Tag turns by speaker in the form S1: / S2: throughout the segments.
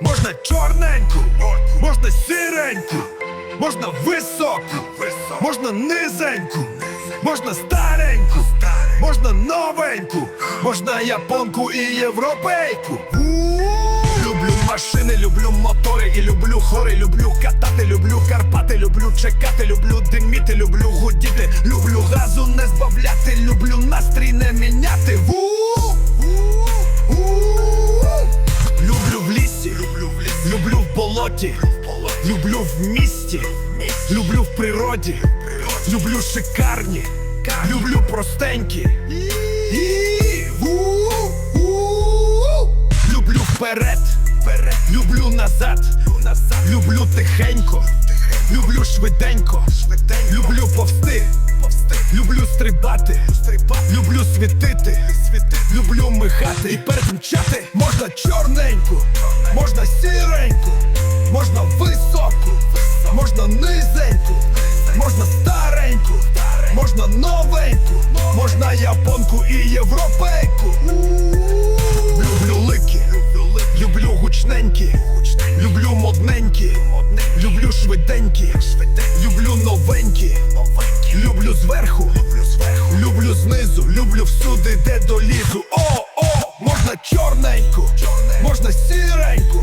S1: Можна чорненьку, можна сіреньку, можна високу, можна низеньку, можна стареньку, можна новеньку, можна японку і європейку. Машини, люблю мотори і люблю хори, люблю катати, люблю Карпати, люблю чекати, люблю диміти, люблю гудіти, люблю газу не збавляти, люблю настрій не міняти. Ву! Люблю в лісі, люблю в лісі, люблю в болоті, люблю в місті, люблю в природі, люблю шикарні, люблю простенькі. Назад, люблю тихенько, люблю швиденько, люблю повсти, люблю стрибати, люблю світити, люблю михати і перемчати. Можна чорненьку, можна сіреньку, можна високу, можна низеньку, можна стареньку, можна новеньку, можна японку і європейку. Гучненькі, люблю модненькі, люблю швиденькі, люблю новенькі, люблю зверху, люблю знизу, люблю всюди, де долізу. О, о, можна чорненьку, можна сіреньку,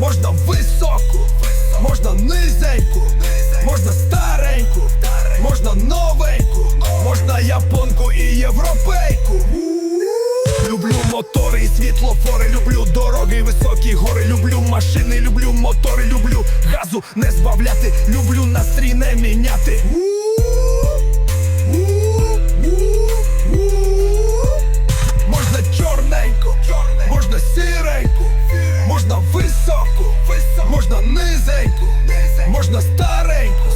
S1: можна високу, можна низеньку, можна стареньку, можна новеньку, можна японку і європейку. Люблю мотори і світлофори, люблю дороги високі гори, люблю машини, люблю мотори, люблю. Газу не збавляти, люблю настрій не міняти. Можна чорненько, можна сіренько, можна високу, можна низеньку, можна стареньку,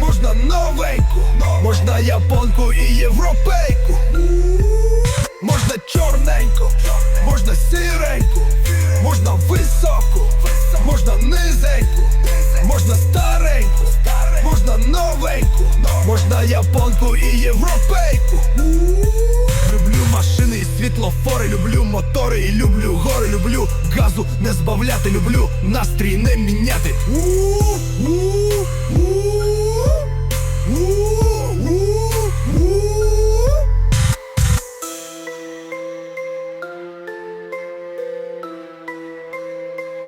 S1: можна новеньку, можна японку і європейку. Можна низеньку, можна стареньку, можна новеньку, можна японку і європейку. Люблю машини і світлофори, люблю мотори і люблю гори, люблю газу не збавляти, люблю настрій не міняти.